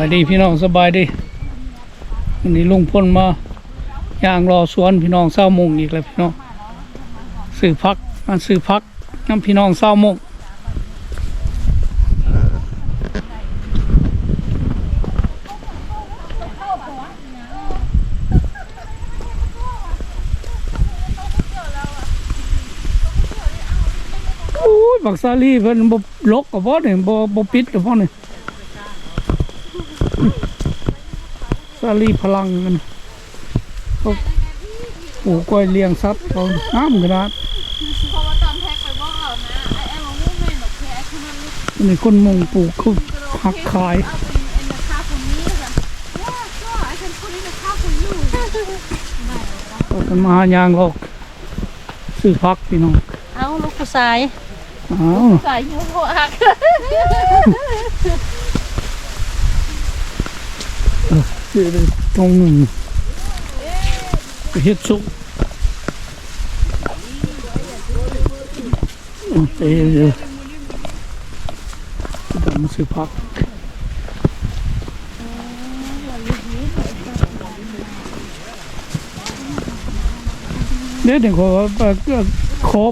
ายดีพี่น้องสบายดีวันนี้ลุงพลมาย่างรอสวนพี่น้องเศร้ามงอีกแล้วพี่น้องซื้อพักอันซื้อพักน้ำพี่น้องเศร้ามงโอ้ยบักซาลีเพิ่นบ่ลกกับบ่เนี่ยบ่บ่ปิดกับบ่เนี่ย ซาลีพลังกันเขาปลูกกล้วยเลี้ยงสัตว์เขาน้ำกระดาษเพราะว่าตอนแพ็คไปบอกเอานะไอ้ไอ้มะม่วงไม่หนกแค่ไอ้คนนั้นนี่นี่คนมุงปลูกเขาหักขายเอาเป็นไอ้ราคาคนนี้กันว้าก็ไอ้คนคนนี้ราคาคนอยู่ก็กันมาหายางออกซื้อพักพี่น้องเอาลูกผู้ชายอ้าวใส่ยูโรอัก ซื้อเลยตรงหนึ่งไปเฮ็ดซุปอืมไปเดี๋ยวจะมาซื้อพักเดี๋ยวเดี๋ยวขอขอ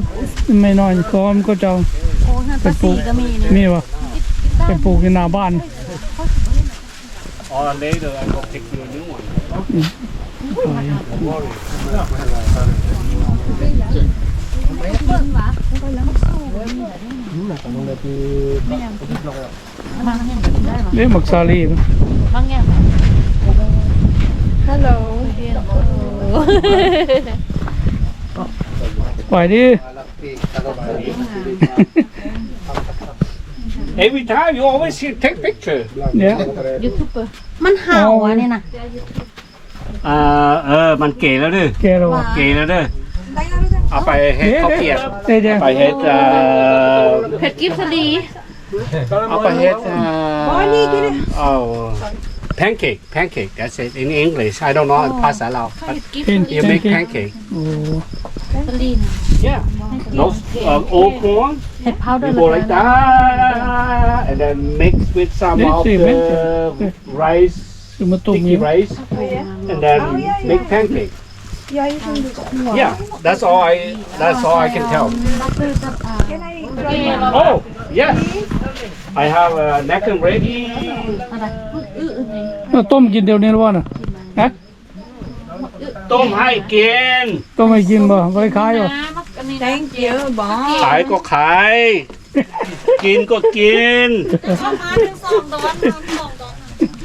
ไม่น้อยขอมก็จะเอาโอ้ห้าไปตาปลูสีกก็มีนะมีวะไปปลูกในหน้าบ้าน Or later I will pick you a new one. ขายเรียกหมัก Every time you always see, take picture. เนี่ยมันเห่าอะนี่นะอ่าเออ มันเก๋แล้วดิแกเราอะเก๋แล้วดิเอาไปเฮ็ดเดี๋ยวข้าวเปียกเดี๋ยวเดี๋ยวไปเฮ็ดเอ่อเผ็ดกิฟสลีเอาไปเฮ็ดเอ่อเอา pancake pancake that's it in English I don't know ภาษาเรา but เป็น you make เป็น pancake โอ้ สลีน yeah those uh, old corn เห็ดเผาเดิ you น go like that and then mix with some of the rice คือมาต้ม sticky นี่ rice and then make pancake. Yeah, that's all I that's all I can tell. Oh, yes. I have a neck and ready. อะไรอื้ออื้อนี่เอาต้มกินเดี๋ยวนี้หรือว่าน่ะฮะต้มให้กินต้มให้กินบ่ไว้ขายบ่ thank you บอขายก็ขาย กินก็กิน เข้ามาทั้งสองดอนทั้งสองดอน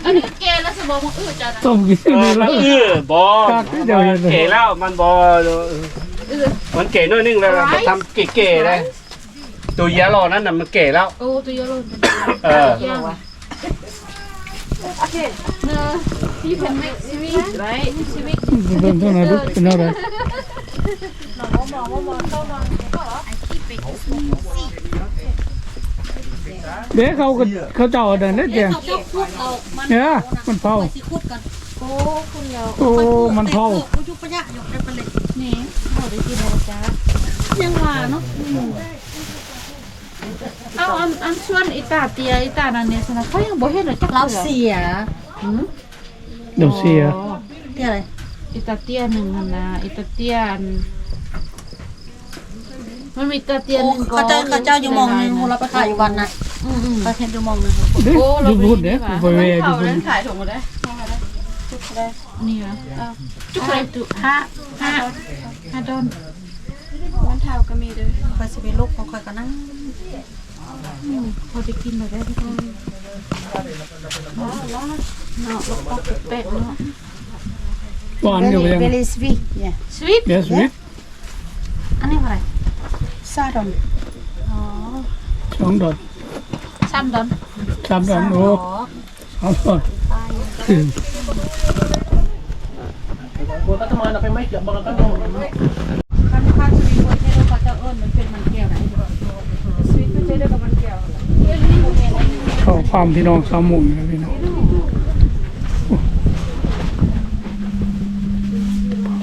อันนี้แกแล้วสมองมันอืดจ้ะนะต้มกินเอนี่อแล้มัวนอื้อบอครับเดี๋ยวเดี๋ยวเก๋แล้วมันบอมันเก๋น้อยนึงแล้วมันทำเก๋ๆเลยตัวเยลโล่นั่นน่ะมันเก๋แล้ว โอ้ตัวเยอะเลยเออย่า งเนอะพี่เป็นไม่ชีวิตไรชีวิตเบิ่งเท่านั้นลูกเป็นอะไร เดี๋ยวเขาก็เขาเจ้าเอาเดินได้แจงเขาจะคุดเอามันเนี่ยมันเผาสิคุดกันโอ้คุณเดียวโอ้มันเผากูยุบปะยะยกได้ปะเลยนี่เขาได้กินแล้วจ้ายังว่าเนาะ เอาอันอันส่วนอีตาเตียอีตานันเนี่ยสนะเขายังบ่เห็นเลยจักเราเสือเสียเดี๋ยวเสียเที่ยอะไรอีตาเตียหนึ่งหั่นนะอีตาเตียอันมันมีตาเตียหนึ่งเขาเจ้าเขาเจ้าอยู่มองนึงเราไปขายอยู่วันนะอืมอืม เขาเห็นอยู่มองนึงเด็กอยู่พุ่นเนี่ยไปเวอยู่พุ่นขายถุงมาได้นี่เหรอเอาจุกอะไรตุห้าห้าห้าดอนมัน เท่าก็มีด้วยคอยสิเป็นลูกของคอยกันนั่งอืมพอจะกินมาได้ทุกคนเนาะเนาะเนาะลูกปอกเป็ดเนาะหวานอยู่ยังเวลิสวีเนี่ยสวีทเดี๋ยวสวิตอันนี้อะไรซาดอนอ๋อสองดอกสามดอนสามดอกโอ้สามดอกคัน นมันเป็นมันแก้วไหนสวีทก็จะได้กับมันเกี่ยวเข้าความพี่น้องสามหมุนนะพี่น้อง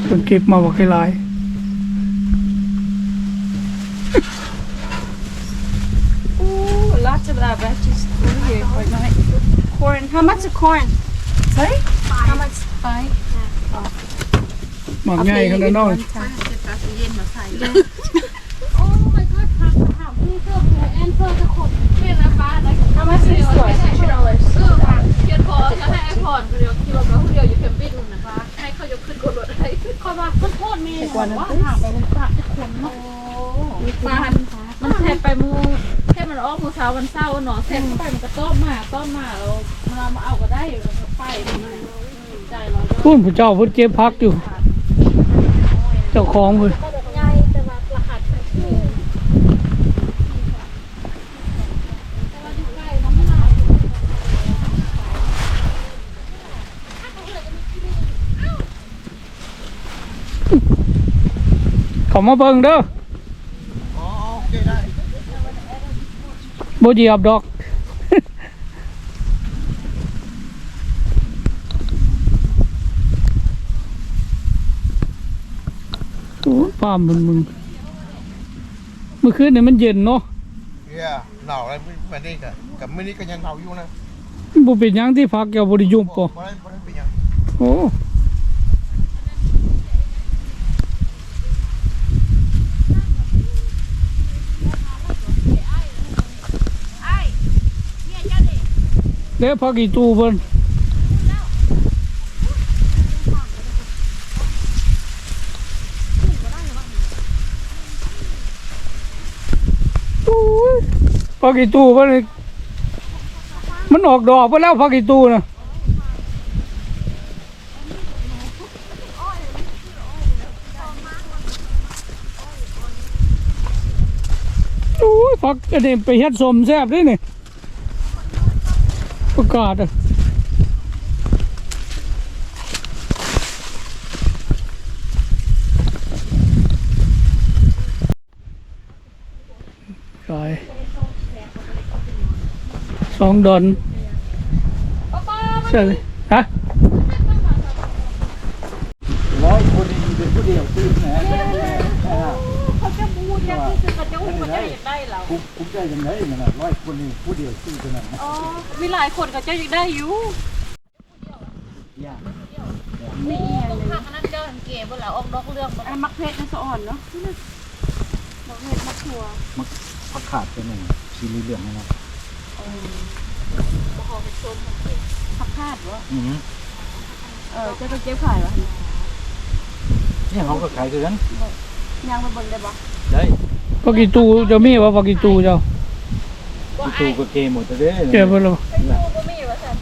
เป็นเก็บมาบอกให้หลาย Ooh, lots of that veggies over here quite nice. corn how much is corn sorry how much ไปหมักง่ายขนาดนั้นเจ็ดตาสีเย็นมาใส่ โทษเมย์ว่าถามไปมันปากจะขนเนาะมามันแทบไปมูแค่มันออกมือเช้าวันเศร้าเนาะแทบไปมันก็ต้มมาต้มมาเราเรามาเอาก็ได้อยู่ไปใจเราพุ่นผู้เจ้าพุ่นเจ็บพักอยู่ เจ้าของพุ่น ใหญ่แต่ว่ารหัสมันคือ เขามาเบิ่งเด้อบ่เหยียบดอกโอ้ป้ามันมึงเมื่อคืนเนี่ยมันเย็นเนาะเย่หนาวอะไรไม่ได้กับกับไม่นี้ก็ยังหนาวอยู่นะบ่เป็นหยังที่พักแกบ่ได้ยุ่งปอไม่ได้ไม่ได้เป็นยังโอ้ เด้พักอีตู้เพิ่นโอ้ยพักอีตู้เพิ่นมันออกดอกไปแล้วพักอีตู้นะโอ้ยฟักอันนี้ไปเฮ็ดสมแซ่บด้วยนี่ ประกาศอะขายสองดอนใช่เลยฮะ ร้อยคนเป็นผู้เดียวซื้อแหน เขาจะพูดยังที่คือเขาจะพูดจะอยากได้เรา คุ้มคุ้มใจยังไงมันน่ะร้อยคนนี่ผู้เดียวซื้อขนาดนั้นอ๋อมีหลายคนเขาจะอยากได้อยู่ยากมีเอียเลยผักอันนั้นเจ้าเก๋บ่แล้วออกดอกเรื่องบ่อันนั้นมักเพชรนะสะอ่อนเนาะมักเพชรมักถั่วพักขาดไปหนึ่งชีรีเหลืองนะบ่ขอเป็นชมผักคาดวะอืมเออจะไปเก็บขายวะนี่เขาก็ขายคือกันยางมาเบิ่งได้ปะได้พักอีตูเจะมีว่าพักอีตูเจ้า ตูก็เกหมดเด้เก็บไปแล้วบ่มีว่าซั่น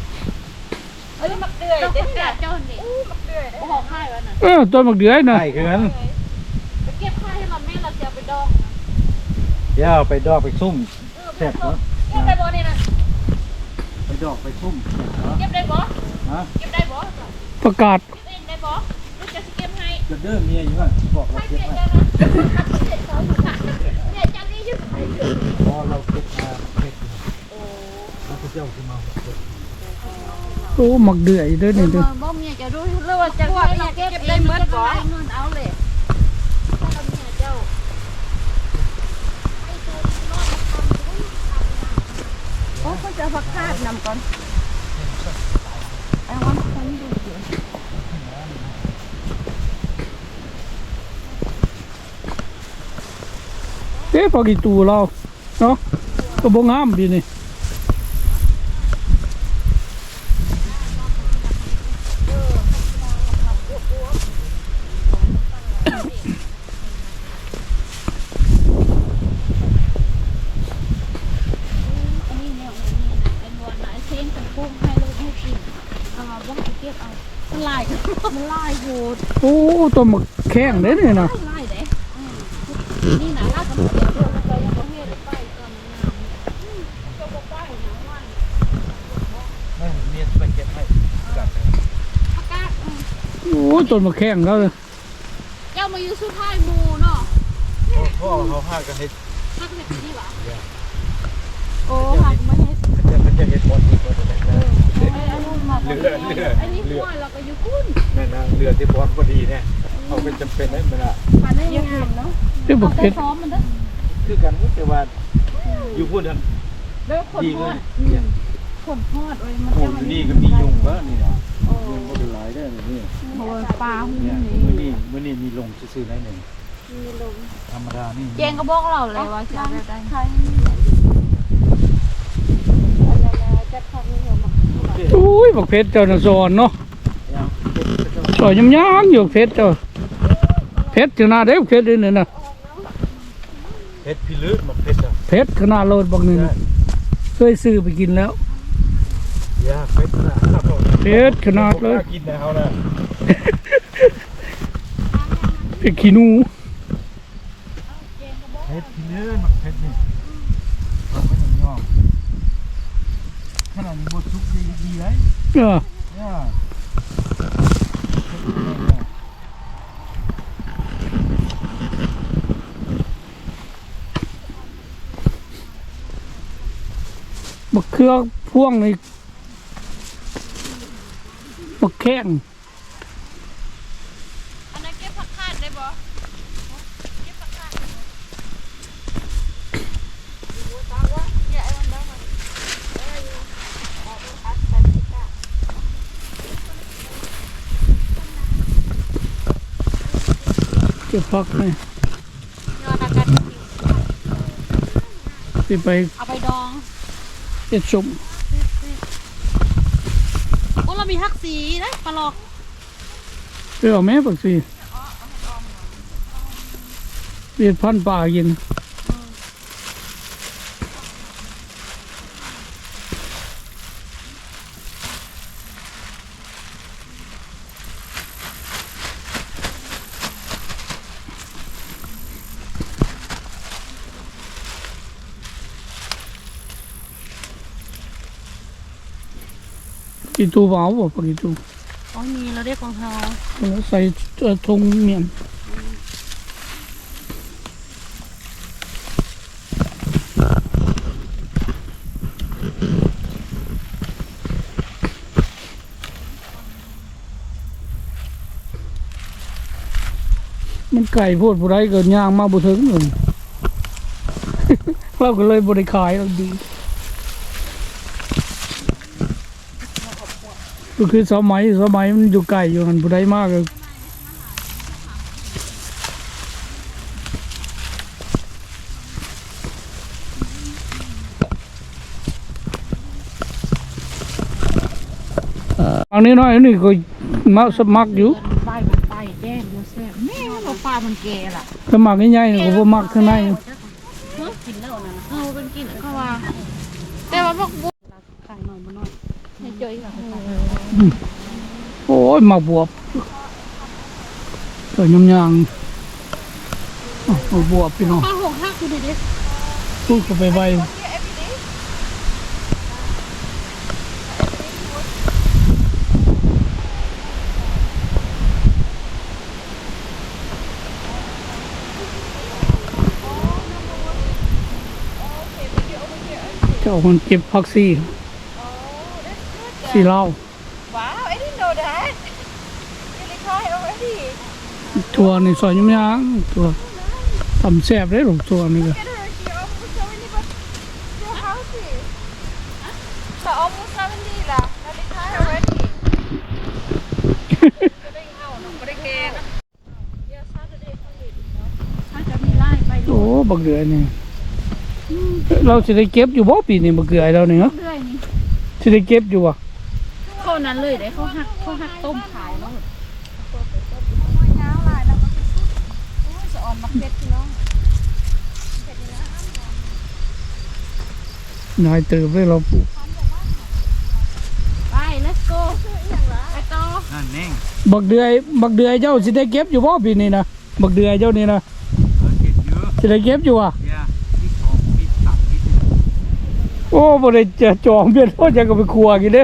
เอ้ยมักเดือยเด็ดเจ้านี่มักเดือยบ่ขอค่ายว่านั่นเออต้นมะเดือยน่ะใช่คือกันไปเก็บค่ายให้เราแม่เราจะเอาไปดองเดี๋ยวไปดอกไปซุ่มเออแซ่บเนาะเก็บได้บ่นี่นะไปดอกไปซุ่มแซ่บเนาะเก็บได้บ่ฮะเก็บได้บ่ประกาศเก็บเองได้บ่หรือจะสิเก็บให้จะเดิมเมียอยู่ว่าบอกเราให้เก็เมีบยไว้เจ้านะทำเสร็จสองค่ะเนี่ยจันนี่อยู่ไหนพอเราเก็บมาเก็บแล้วก็เจ้าขึ้นมาบอกเก็บโอ้หมักเดือยเด้อนี่เด้อบ่เมียจะรู้เรื่องว่าจะให้เราเก็บได้หมดบ่เงินเอาเลยถ้าเราเมียโอ้เขาจะผักคาดนำก่อนไอ้วันคนดูเดี๋ยวเอ๊ะพักอีตูเราเนาะก็บ่งามดีนี่นี้เนี่ยอันนี้นะไอ้นวลนะไอ้เส้นกับกุ้งให้ลูกให้กินเอามาบ่ให้เก็บเอามันลายมันลายโหด โอ้ต้นมะแข้งเด้อนี่นะลายเด้นี่นะลากกันเดียวด้วยแล้วก็ยังบ่เฮ็ดไปก็มันงามก็บ่ไปนะว่าไม่เมียไปเก็บให้กัดประกาศโอ้ต้นมะแข้งแล้วเลยเจ้ามาอยู่สุดท้ายหมู่เนาะพ่อเขาพากันเฮ็ดฮักเฮ็ดนี่หว่าโอ้หักมาเฮ็ดจะมันจะเฮ็ดบอลที่บอลอะไรนะไอ้อันนู้นมาเรือเรืออันนี้หัวเราก็อยู่กุ้นนั่นนะเรือที่บอลพอดีเนี่ย เอาเป็นจำเป็นได้มันอะอันนี้ยังงามเนาะเด้อบ่เอาไปเผ็ดซ้อมมันเด้อคือกันแต่ว่าอยู่พูดกันแล้วคนดีหัเลวยเนี่ยคคนทอดไว้มันโอ้จะยมันนี่ก็มียุงบ้างนี่นะยุงก็เป็นหลายได้เลยนี่โอ้ยปลาหูเนี่ยนี่มื้อนี้มื้อนี้มีลงซื่อๆได้หนึ่งมีลมธรรมดานี่เจงก็บอกเราเลยว่าจะเอาแบบใดใครอะไรนะจัดพักนี่เหรอมาอุ้ยบักเพชรเจ้าน่ะสอนเนาะยังสอนยำยางอยู่เพชรเจ้า เพชรขนาดเด้อเพชรนี่น่ะเพชรพิลึกมาเพชรอะเพชรขนาดโลดบักหนึงเคยซื้อไปกินแล้วยาเพชรนะเพชรขนาดเลยกินนะเขานะเพชรขี้หนูเพชรพิลึกมาเพชรนี่เอาไปหนึ่งยอมขนาดนี้บดซุกดีดีเลยเออ เนี่ยบักเครือพ่วงนี่บักแข้งอันนั้นเก็บผักคาดได้บ่เก็บพักนี่ยอดอากาศสิไปเอาไปดอง เอ็ดสมโอ้เรามีฮักสีนะปลาหลอกไปเอาแม่บักสิเวียดพันธุ์ป่ากิน อีตูเบเอาบ่ปกอีตูของมีเราได้ของเฮาแล้วใส่เอ่อทงเมียน มันไก่โพดผู้ไรเกินย่างมาบุถึงเลยเราก็เลยบริขายเราดี ก็คือสมัยสมัยมันอยู่ไกลอยู่หันผู้ใดมากเลยอันนี้น้อยอันนี้ก็มาสมัครอยู่ไปมันไปแจ้งดูแซ่บแม่เราปลามันแก่ล่ะสมัครใหญ่ๆนี่ก็บ่มักข้างในกินแล้วนะเออเป็นกินเขาว่า แต่ว่าพวกบุไก่หน่อยมาหน่อยให้เจออีกแล้ว โอ้ยมาบวบตัวยำยางอ้าวมาบวบพี่น้องปลาหงหักคือดิเด็กพูดเข้าไปไวเจ้าคนเก็บพักซี่ สีเหล้า Wow, I didn't know that. You really try already. ทัวในซอยยำยางทัวทำแซ่บได้หรอกทัวนี่ก็ Get her, she almost 70, but still healthy. So almost 70 lah. Really try already. Yeah, Saturday, Sunday. ถ้าจะมีไล่ไปโอ้บักเดือยนี่เราจะได้เก็บอยู่บ่ปีนี้บักเดือยเราเนี่ยเรื่อยนี่จะได้เก็บอยู่บ่เขานั้นเลยเด้เขาหักเขาหักต้มขาย chút. Ôi, sợ ồn mặc biệt thì nó. นายเติบเลยเราปลูกไป let's go ไปต่อนั่นเองบักเดือยบักเดือยเจ้าสิได้เก็บอยู่บ่ปีนี้นะบักเดือยเจ้านี่นะเออเก็บเยอะสิได้เก็บอยู่อะยที่สองที่สามที่สี่โอ้บ่ได้จะจองเบียดโอ้จะก็ไปครัวกินเด้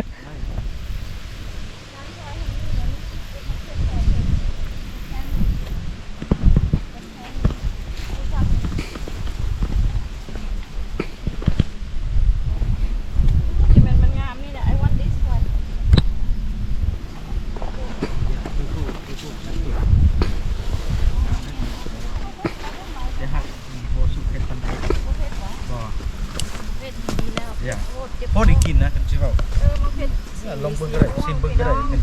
ช่เปล่า เออมันเผ็ด ลองเบิ่งก็ได้